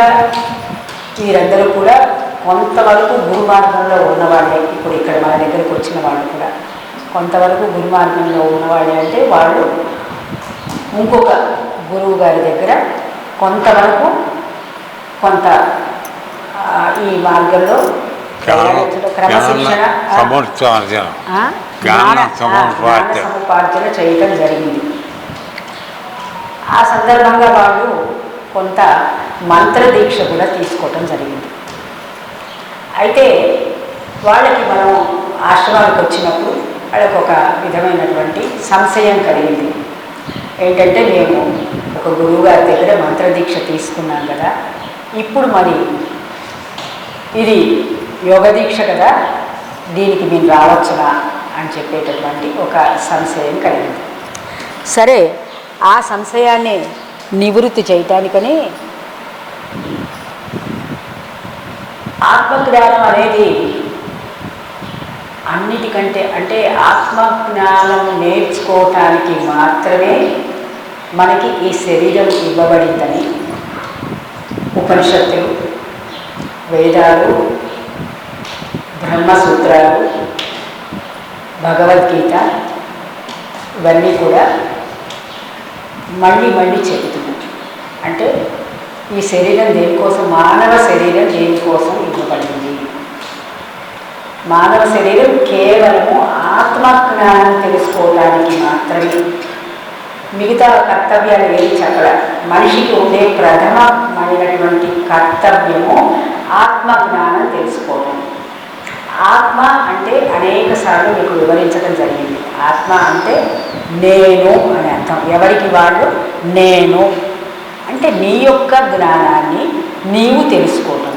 మామూలుగా వీరందరూ కూడా కొంతవరకు గురు మార్గంలో ఉన్నవాళ్ళే. ఇప్పుడు ఇక్కడ మన దగ్గరకు వచ్చిన వాళ్ళు కూడా. కొంతవరకు గురు మార్గంలో ఉన్నవాళ్ళే అంటే వాళ్ళు ఇంకొక గురువు గారి దగ్గర కొంతవరకు కొంత ఈ మార్గంలో క్రమశిక్షణ సముపార్జన చేయటం జరిగింది. ఆ సందర్భంగా వాళ్ళు కొంత మంత్ర దీక్ష కూడా తీసుకోవటం జరిగింది. అయితే వాళ్ళకి మనం ఆశ్రమానికి వచ్చినప్పుడు వాళ్ళకి ఒక విధమైనటువంటి సంశయం కలిగింది. ఏంటంటే మేము ఒక గురువు గారి దగ్గర మంత్ర దీక్ష తీసుకున్నాం కదా ఇప్పుడు మరి ఇది యోగ దీక్ష కదా దీనికి మేము రావచ్చునా అని చెప్పేటటువంటి ఒక సంశయం కలిగింది. సరే ఆ సంశయాన్ని నివృత్తి చేయటానికని ఆత్మజ్ఞానం అనేది అన్నిటికంటే అంటే ఆత్మజ్ఞానం నేర్చుకోవటానికి మాత్రమే మనకి ఈ శరీరం ఇవ్వబడిందని ఉపనిషత్తులు వేదాలు బ్రహ్మసూత్రాలు భగవద్గీత ఇవన్నీ కూడా మళ్ళీ మళ్ళీ చెబుతున్నాయి. అంటే ఈ శరీరం దేనికోసం? మానవ శరీరం దేనికోసం పడింది. మానవ శరీరం కేవలము ఆత్మజ్ఞానం తెలుసుకోవడానికి మాత్రమే. మిగతా కర్తవ్యాలు ఏమి చెప్పడ మనిషికి ఉండే ప్రథమమైనటువంటి కర్తవ్యము ఆత్మజ్ఞానం తెలుసుకోవడం. ఆత్మ అంటే అనేక సార్లు మీకు వివరించడం జరిగింది. ఆత్మ అంటే నేను అని అర్థం. ఎవరికి వాళ్ళు? నేను. అంటే నీ యొక్క జ్ఞానాన్ని నీవు తెలుసుకోవడం.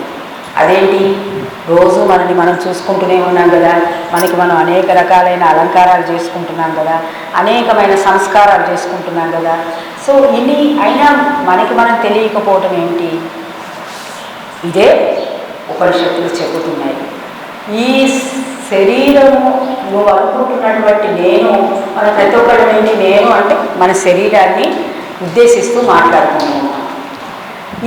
అదేంటి? రోజు మనని మనం చూసుకుంటూనే ఉన్నాం కదా. మనకి మనం అనేక రకాలైన అలంకారాలు చేసుకుంటున్నాం కదా. అనేకమైన సంస్కారాలు చేసుకుంటున్నాం కదా. సో ఇన్ని అయినా మనకి మనం తెలియకపోవటం ఏంటి? ఇదే ఉపనిషత్తులు చెబుతున్నాయి. ఈ శరీరము నువ్వు అనుకుంటున్నటువంటి నేను మన ప్రతి ఒక్కళ్ళని నేను అంటే మన శరీరాన్ని ఉద్దేశిస్తూ మాట్లాడుతున్నాము.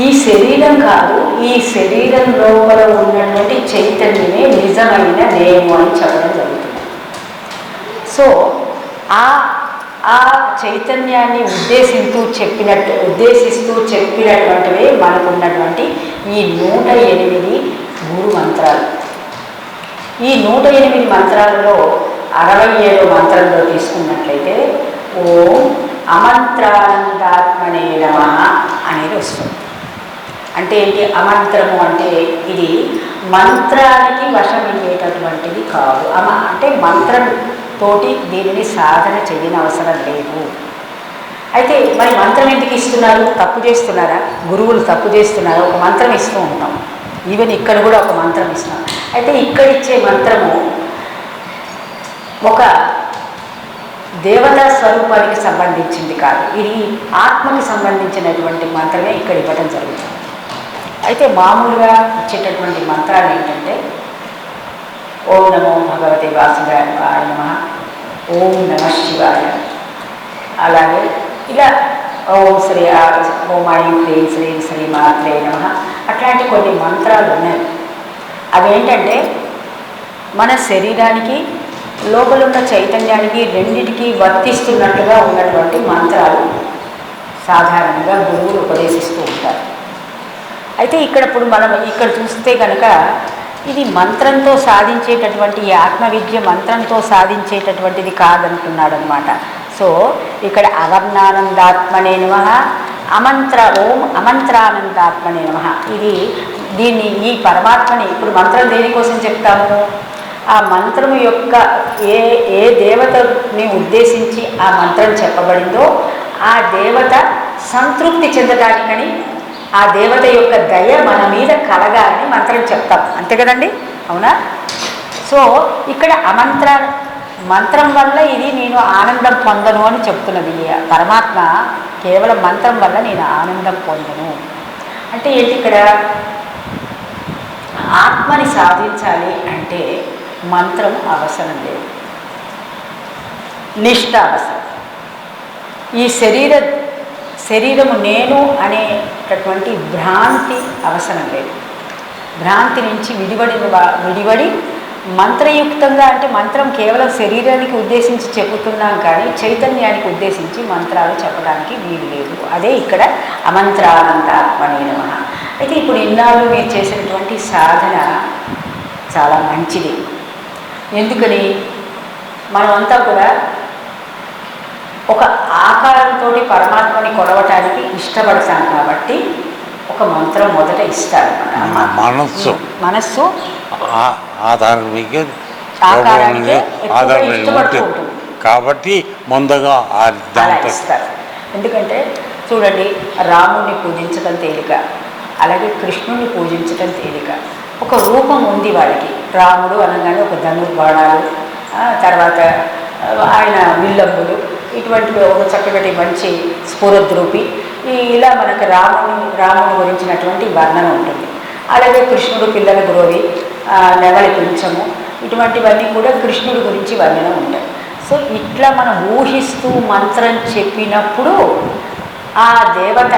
ఈ శరీరం కాదు ఈ శరీరం లోపల ఉన్నటువంటి చైతన్యమే నిజమైన నేను అని చెప్పడం జరుగుతుంది. సో ఆ ఆ చైతన్యాన్ని ఉద్దేశిస్తూ చెప్పినట్టు ఉద్దేశిస్తూ చెప్పినటువంటివే మనకున్నటువంటి ఈ నూట ఎనిమిది గురు మంత్రాలు. ఈ నూట ఎనిమిది మంత్రాలలో అరవై ఏడు మంత్రంలో తీసుకున్నట్లయితే ఓం అమంత్రానందాత్మనే నమ అనేది వస్తుంది. అంటే ఏంటి? అమంత్రము అంటే ఇది మంత్రానికి వశమయ్యేటటువంటిది కాదు. అమ అంటే మంత్రం తోటి దీనిని సాధన చేయని అవసరం లేదు. అయితే మరి మంత్రం ఎందుకు ఇస్తున్నారు? తప్పు చేస్తున్నారా? గురువులు తప్పు చేస్తున్నారా? ఒక మంత్రం ఇస్తూ ఉంటాం. ఈవెన్ ఇక్కడ కూడా ఒక మంత్రం ఇస్తున్నాం అయితే ఇక్కడ ఇచ్చే మంత్రము ఒక దేవతా స్వరూపానికి సంబంధించింది కాదు. ఇది ఆత్మకి సంబంధించినటువంటి మంత్రమే ఇక్కడ ఇవ్వడం జరుగుతుంది. అయితే మామూలుగా ఇచ్చేటటువంటి మంత్రాలు ఏంటంటే ఓం నమో భగవతి వాసుదాయ నమ ఓం నమ శివాయ. అలాగే ఇలా ఓం శ్రీ ఆ- ఓం ఐం హ్రీం శ్రీం శ్రీ మాత్రే నమ అట్లాంటి కొన్ని మంత్రాలు ఉన్నాయి. అవేంటంటే మన శరీరానికి లోపల ఉన్న చైతన్యానికి రెండిటికి వర్తిస్తున్నట్టుగా ఉన్నటువంటి మంత్రాలు సాధారణంగా గురువులు ఉపదేశిస్తూ ఉంటారు. అయితే ఇక్కడ ఇప్పుడు మనం ఇక్కడ చూస్తే కనుక ఇది మంత్రంతో సాధించేటటువంటి ఈ ఆత్మవిద్య మంత్రంతో సాధించేటటువంటిది కాదంటున్నాడు అనమాట సో ఇక్కడ అవర్ణానందాత్మనే నమ అమంత్ర ఓం అమంత్రానందాత్మనే నమ. ఇది దీన్ని ఈ పరమాత్మని ఇప్పుడు మంత్రం దేనికోసం చెప్తాము? ఆ మంత్రము యొక్క ఏ ఏ దేవతని ఉద్దేశించి ఆ మంత్రం చెప్పబడిందో ఆ దేవత సంతృప్తి చెందడానికని ఆ దేవత యొక్క దయ మన మీద కలగాలని మంత్రం చెప్తాం. అంతే కదండి? అవునా? సో ఇక్కడ అమంత్ర మంత్రం వల్ల ఇది నేను ఆనందం పొందను అని చెప్తున్నది పరమాత్మ. కేవలం మంత్రం వల్ల నేను ఆనందం పొందను. అంటే ఏంటి ఇక్కడ? ఆత్మని సాధించాలి అంటే మంత్రం అవసరం లేదు. నిష్ట అవసరం. ఈ శరీర శరీరము నేను అనేటటువంటి భ్రాంతి అవసరం లేదు. భ్రాంతి నుంచి విడిబడిన విడివడి మంత్రయుక్తంగా అంటే మంత్రం కేవలం శరీరానికి ఉద్దేశించి చెబుతున్నాం కానీ చైతన్యానికి ఉద్దేశించి మంత్రాలు చెప్పడానికి వీలు లేదు. అదే ఇక్కడ అమంత్రానందాత్మనే నమ. అయితే ఇప్పుడు ఇన్నాళ్ళు మీరు చేసినటువంటి సాధన చాలా మంచిది. ఎందుకని? మనమంతా కూడా ఒక ఆకారంతో పరమాత్మని కొలవటానికి ఇష్టపడతాం కాబట్టి ఒక మంత్రం మొదట ఇస్తారు. మనస్సు. మనస్సు. కాబట్టి ముందుగా ఇస్తారు ఎందుకంటే చూడండి రాముడిని పూజించడం తేలిక అలాగే కృష్ణుడిని పూజించడం తేలిక ఒక రూపం ఉంది వాడికి రాముడు అనగానే ఒక ధనుర్బాణాలు తర్వాత ఆయన విల్లంబులు ఇటువంటివి ఒక చక్కటి మంచి స్ఫూరద్రూపి ఇలా మనకు రాముని రాముని గురించినటువంటి వర్ణన ఉంటుంది. అలాగే కృష్ణుడు పిల్లల గురోవి నెమలి పింఛము ఇటువంటివన్నీ కూడా కృష్ణుడి గురించి వర్ణన ఉంటాయి. సో ఇట్లా మనం ఊహిస్తూ మంత్రం చెప్పినప్పుడు ఆ దేవత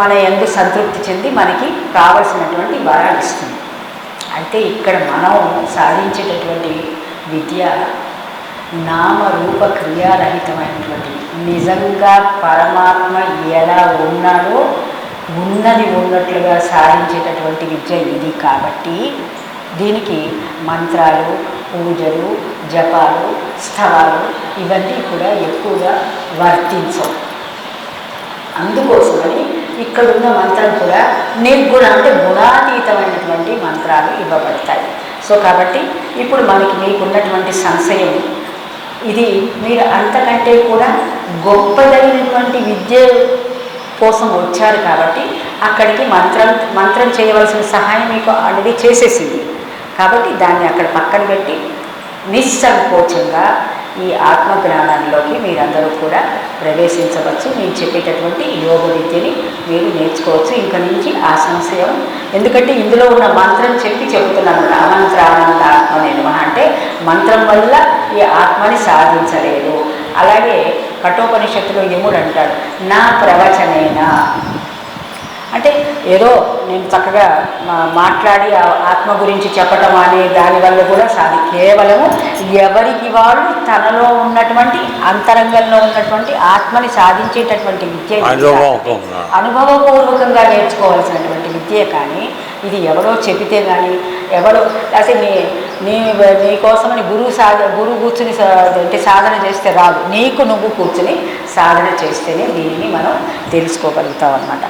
మన ఎందు సంతృప్తి చెంది మనకి కావలసినటువంటి వరాలు ఇస్తుంది. అయితే ఇక్కడ మనం సాధించేటటువంటి విద్య నామరూప క్రియారహితమైనటువంటి నిజంగా పరమాత్మ ఎలా ఉన్నాడో ఉన్నది ఉన్నట్లుగా సాధించేటటువంటి విద్య ఇది కాబట్టి దీనికి మంత్రాలు పూజలు జపాలు స్థలాలు ఇవన్నీ కూడా ఎక్కువగా వర్తించవు. అందుకోసమని ఇక్కడున్న మంత్రం కూడా నిర్గుణ అంటే గుణాతీతమైనటువంటి మంత్రాలు ఇవ్వబడతాయి. సో కాబట్టి ఇప్పుడు మనకి మీకున్నటువంటి సంశయం ఇది మీరు అంతకంటే కూడా గొప్పదైనటువంటి విద్య కోసం వచ్చారు కాబట్టి అక్కడికి మంత్రం మంత్రం చేయవలసిన సహాయం మీకు ఆల్రెడీ చేసేసింది. కాబట్టి దాన్ని అక్కడ పక్కన పెట్టి నిస్సంకోచంగా ఈ ఆత్మజ్ఞానంలోకి మీరందరూ కూడా ప్రవేశించవచ్చు. నేను చెప్పేటటువంటి యోగ విద్యని మీరు నేర్చుకోవచ్చు. ఇంక నుంచి ఆ సంశయం ఎందుకంటే ఇందులో ఉన్న మంత్రం చెప్పి చెబుతున్నాను రామంత్రానంద ఆత్మ నిర్వహ అంటే మంత్రం వల్ల ఈ ఆత్మని సాధించలేదు. అలాగే కఠోపనిషత్తులో యముడు అంటాడు నా ప్రవచనైనా? అంటే ఏదో నేను చక్కగా మా- మాట్లాడి ఆత్మ గురించి చెప్పటం అనే దానివల్ల కూడా సాధి కేవలము ఎవరికి వాళ్ళు తనలో ఉన్నటువంటి అంతరంగంలో ఉన్నటువంటి ఆత్మని సాధించేటటువంటి విద్య. అనుభవపూర్వకంగా. నేర్చుకోవాల్సినటువంటి విద్య కానీ ఇది ఎవరో చెబితే కానీ ఎవరో లేకపోతే నీ నీ నీ కోసమని గురువు సాధ గురువు కూర్చుని అంటే సాధన చేస్తే రాదు. నీకు నువ్వు కూర్చుని సాధన చేస్తేనే దీనిని మనం తెలుసుకోగలుగుతాం అన్నమాట.